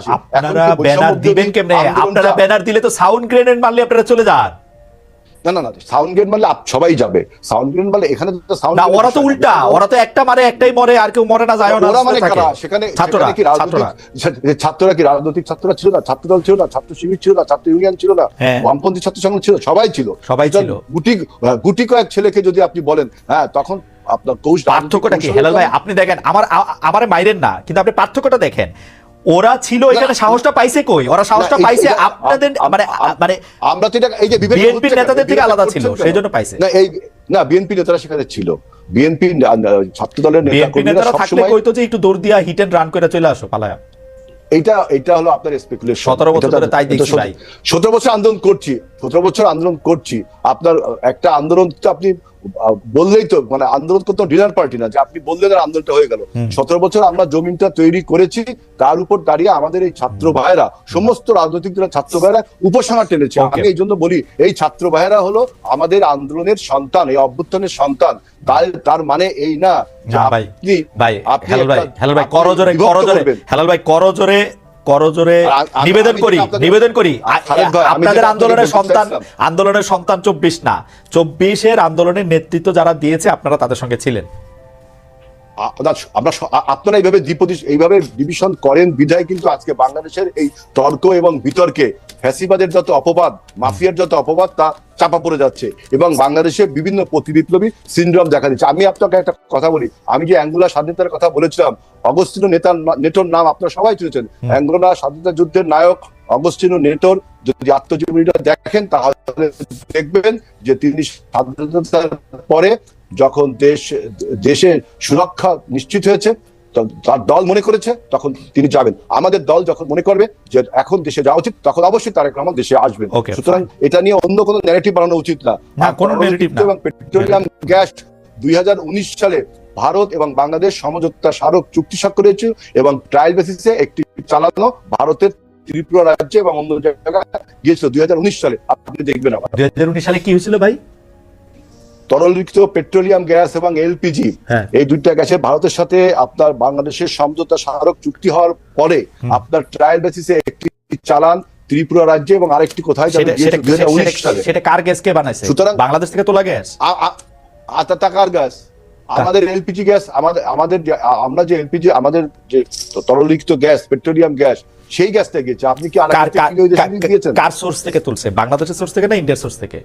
এখন আপনারা ব্যানার দিবেন কেমনে? আপনারা ব্যানার দিলে তো সাউন্ড গ্রেনেড মারলে আপনারা চলে যান। না না না সাউন্ড মারলে সবাই যাবে। সাউন্ড মারলে এখানে তো সাউন্ড না ওরা তো উল্টা ওরা তো একটা মারে একটাই মরে আর কেউ মরে না যায় না ওরা মানে কারা? সেখানে ছাত্ররা কি রাজনৈতিক ছাত্ররা। কি রাজনৈতিক ছাত্ররা ছিল না? ছাত্র দল ছিল না? ছাত্র শিবির ছিল না? ছাত্র ইউনিয়ন ছিল না? হ্যাঁ। বামপন্থী ছাত্র সংগঠন ছিল? সবাই ছিল। সবাই ছিল। গুটি গুটি কয়েক ছেলেকে যদি আপনি বলেন হ্যাঁ তখন আপনার কৌশ পার্থক্যটা কি? হেলাল ভাই আপনি দেখেন আমার আমারে মাইরেন না কিন্তু আপনি পার্থক্যটা দেখেন। ওরা ছিল এখানে সাহসটা পাইছে কই? ওরা সাহসটা পাইছে আপনাদের মানে মানে আমরা তো এটা এই যে কেন? নেতাদের থেকে আলাদা ছিল, সেই জন্য পাইছে। না এই না বিএনপি নেতারা সেখানে ছিল। বিএনপি ছাত্র দলের বিএনপি নেতারা থাকলে কইতো যে একটু দৌড় দিয়া হিট এন্ড রান করে চলে আসো পালায়া। এইটা এটা হলো আপনার স্পেকুলেশন 17 বছর ধরে তাই দেখছি ভাই। সতেরো বছর আন্দোলন করছি। সতেরো বছর আন্দোলন করছি। আপনার একটা আন্দোলন তো আপনি বললেই তো মানে আন্দোলন করতে ডিনার পার্টি না যে আপনি বললেন আর আন্দোলনটা হয়ে গেল। সতেরো বছর আমরা জমিনটা তৈরি করেছি তার উপর দাঁড়িয়ে আমাদের এই ছাত্র ভাইয়েরা সমস্ত রাজনৈতিক দলের ছাত্র ভাইয়েরা উপসংহার টেনেছে। আমি এই জন্য বলি এই ছাত্র ভাইয়েরা হলো আমাদের আন্দোলনের সন্তান এই অভ্যুত্থানের সন্তান। তার তার মানে এই না ভাই ভাই হেলাল ভাই হেলাল ভাই করজোরে করজোরে হেলাল ভাই করজোরে করজোরে নিবেদন করি নিবেদন করি। আপনাদের আন্দোলনের সন্তান আন্দোলনের সন্তান চব্বিশ না। চব্বিশের আন্দোলনের নেতৃত্ব যারা দিয়েছে আপনারা তাদের সঙ্গে ছিলেন। আমরা আপনারা এইভাবে এইভাবে ডিভিশন করেন বিধায় কিন্তু আজকে বাংলাদেশের এই তর্ক এবং বিতর্কে ফ্যাসিবাদের যত অপবাদ মাফিয়ার যত অপবাদ তা চাপা পড়ে যাচ্ছে। এবং বাংলাদেশে বিভিন্ন প্রতিবিপ্লবী সিন্ড্রোম দেখা দিচ্ছে। আমি আপনাকে একটা কথা বলি। আমি যে অ্যাঙ্গুলার স্বাধীনতার কথা বলেছিলাম অগস্টিনো নেতার নেটোর নাম আপনারা সবাই শুনেছেন অ্যাঙ্গোলা স্বাধীনতা যুদ্ধের নায়ক অগস্টিনো নেটোর যদি আত্মজীবনীটা দেখেন তাহলে দেখবেন যে তিনি স্বাধীনতার পরে যখন দেশ দেশের সুরক্ষা নিশ্চিত হয়েছে তার দল মনে করেছে তখন তিনি যাবেন। আমাদের দল যখন মনে করবে যে এখন দেশে যাওয়া উচিত তখন অবশ্যই তারেক রহমান দেশে আসবেন। সুতরাং এটা নিয়ে অন্য কোনো ন্যারেটিভ বানানো উচিত না। এবং পেট্রোলিয়াম গ্যাস দুই সালে ভারত এবং বাংলাদেশ সমঝোতা স্মারক চুক্তি স্বাক্ষরিত এবং ট্রায়াল বেসিসে একটি চালানো ভারতের ত্রিপুরা রাজ্যে এবং অন্য জায়গায় গিয়েছিল দুই হাজার উনিশ সালে। আপনি দেখবেন আবার। দুই হাজার উনিশ সালে কি হয়েছিল ভাই? তরলযুক্ত পেট্রোলিয়াম গ্যাস এবং এলপিজি হ্যাঁ। এই দুইটা গ্যাসের ভারতের সাথে আপনার বাংলাদেশের সমঝোতা স্মারক চুক্তি হওয়ার পরে আপনার ট্রায়াল বেসিসে একটি চালান ত্রিপুরা রাজ্যে এবং আরেকটি কোথায় সেটা কার গ্যাস কে বানাইছে? সুতরাং- বাংলাদেশ থেকে তোলা গ্যাস? আ- আ- গ্যাস? আমাদের এলপিজি গ্যাস আমাদের আমাদের আমরা যে এলপিজি আমাদের যে তরলযুক্ত গ্যাস পেট্রোলিয়াম গ্যাস সেই গ্যাসটা গেছে আপনি কি কার সোর্স থেকে তুলছে? বাংলাদেশের সোর্স থেকে না ইন্ডিয়ার সোর্স থেকে?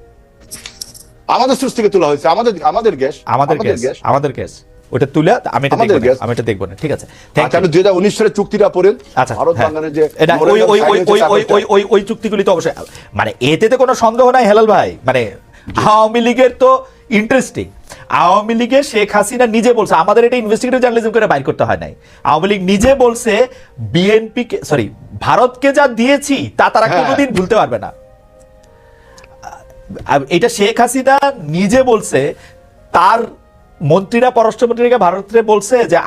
আমাদের সোর্স থেকে তোলা হয়েছে আমাদের আমাদের গ্যাস আমাদের গ্যাস আমাদের গ্যাস। ওটা তুলে আমি এটা দেখব। আমি এটা দেখব না ঠিক আছে? Thank আচ্ছা you. আপনি দুই হাজার উনিশ সালে চুক্তিটা পড়েন আচ্ছা ভারত হ্যাঁ। বাংলাদেশ যে এটা ওই ওই ওই ওই ওই ওই ওই চুক্তিগুলি তো অবশ্যই। মানে এতে তো কোনো সন্দেহ নাই হেলাল ভাই। মানে আওয়ামী লীগের তো ইন্টারেস্টিং আওয়ামী লীগের শেখ হাসিনা নিজে বলছে আমাদের এটা ইনভেস্টিগেটিভ জার্নালিজম করে বাইর করতে হয় নাই। আওয়ামী লীগ নিজে বলছে বিএনপি কে সরি ভারতকে যা দিয়েছি তা তারা হ্যাঁ। কোনোদিন ভুলতে পারবে না। এটা শেখ হাসিনা নিজে বলছে তার মন্ত্রীরা পররাষ্ট্রমন্ত্রীকে ভারতে বলছে যে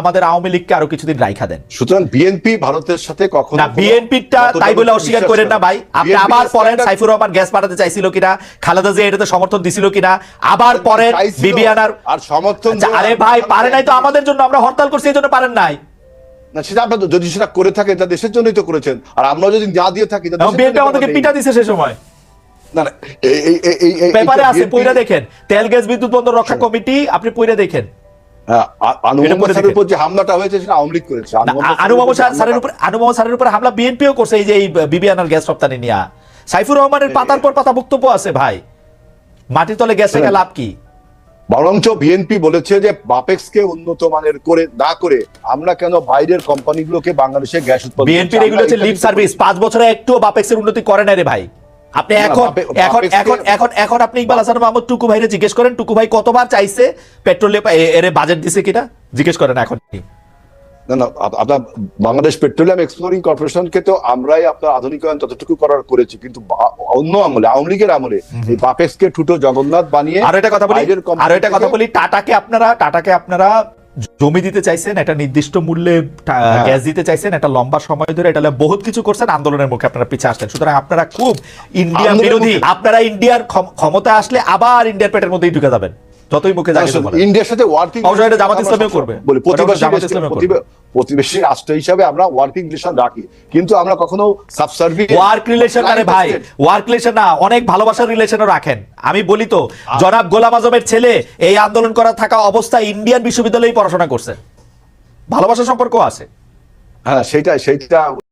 আমাদের আওয়ামী লীগকে আরও কিছুদিন রাইখা দেন। সুতরাং বিএনপি ভারতের সাথে কখনো না বিএনপিটা তাই বলে অস্বীকার করেন না ভাই। আপনি আবার পরেন সাইফুর রহমান গ্যাস পাঠাতে চাইছিল কিনা খালেদা জিয়া এটাতে সমর্থন দিছিল কিনা আবার পরেন বিবিআনার আর সমর্থন আচ্ছা, আরে ভাই পারে নাই তো আমাদের জন্য আমরা হরতাল করছি এই জন্য পারেন নাই। না সেটা আপনার যদি সেটা করে থাকে এটা দেশের জন্যই তো করেছেন। আর আমরা যদি না দিয়ে থাকি বিএনপি আমাদেরকে পিটা। দিছে সে সময়। না না এই এই এই- এই এই পেপারে আছে পইরা দেখেন। তেল গ্যাস বিদ্যুৎ রক্ষা কমিটি আপনি পইরা দেখেন। হামলাটা হয়েছে সেটা আওয়ামী লীগ করেছে। স্যারের উপর হামলা বিএনপিও করছে এই যে এই বিবিআনার গ্যাস রপ্তানি নিয়া। সাইফুর রহমানের পাতার পর পাতা বক্তব্য আছে ভাই। মাটির তলে গ্যাস থেকে লাভ কি? বরঞ্চ বিএনপি বলেছে যে বাপেক্স কে উন্নত মানের করে না করে আমরা কেন বাইরের কোম্পানিগুলোকে বাংলাদেশে গ্যাস উৎপাদন বিএনপির করছি? এগুলো হচ্ছে লিপ সার্ভিস পাঁচ বছরে একটুও বাপেক্সের উন্নতি করে না রে ভাই। আপনি এখন এখন এখন এখন এখন আপনি ইকবাল হাসান মাহমুদ টুকু ভাইরে জিজ্ঞেস করেন টুকু ভাই কতবার চাইছে পেট্রোলে এর বাজেট দিছে কিনা? জিজ্ঞেস করেন এখন। না না আপনার বাংলাদেশ পেট্রোলিয়াম এক্সপ্লোরিং কর্পোরেশনকে তো আমরাই আপনার আধুনিকায়ন ততটুকু করার করেছি কিন্তু অন্য আমলে আওয়ামী লীগের আমলে এই বাপেক্স কে ঠুটো জগন্নাথ বানিয়ে আরও একটা কথা বলি আরও একটা কথা বলি টাটাকে আপনারা টাটাকে আপনারা জমি দিতে চাইছেন একটা নির্দিষ্ট মূল্যে হ্যাঁ। গ্যাস দিতে চাইছেন একটা লম্বা সময় ধরে এটা বহুত কিছু করছেন আন্দোলনের মুখে আপনারা পিছিয়ে আসছেন। সুতরাং আপনারা খুব ইন্ডিয়া বিরোধী আপনারা ইন্ডিয়ার ক্ষম- ক্ষমতা আসলে আবার ইন্ডিয়ার পেটের মধ্যেই ঢুকে যাবেন। যতই মুখে ইন্ডিয়ার সাথে ওয়ার্কিং এটা জামাত ইসলামীও করবে। বলি প্রতিবেশী রাষ্ট্র হিসাবে আমরা ওয়ার্কিং রিলেশন রাখি। কিন্তু আমরা কখনো সাবসার্ভিং ওয়ার্ক রিলেশন আরে ভাই ওয়ার্ক রিলেশন না অনেক ভালোবাসার রিলেশনও রাখেন। আমি বলি তো জনাব গোলাম আজমের ছেলে এই আন্দোলন করা থাকা অবস্থায় ইন্ডিয়ান বিশ্ববিদ্যালয়ে পড়াশোনা করছে। ভালোবাসার সম্পর্ক আছে। হ্যাঁ সেটা সেইটা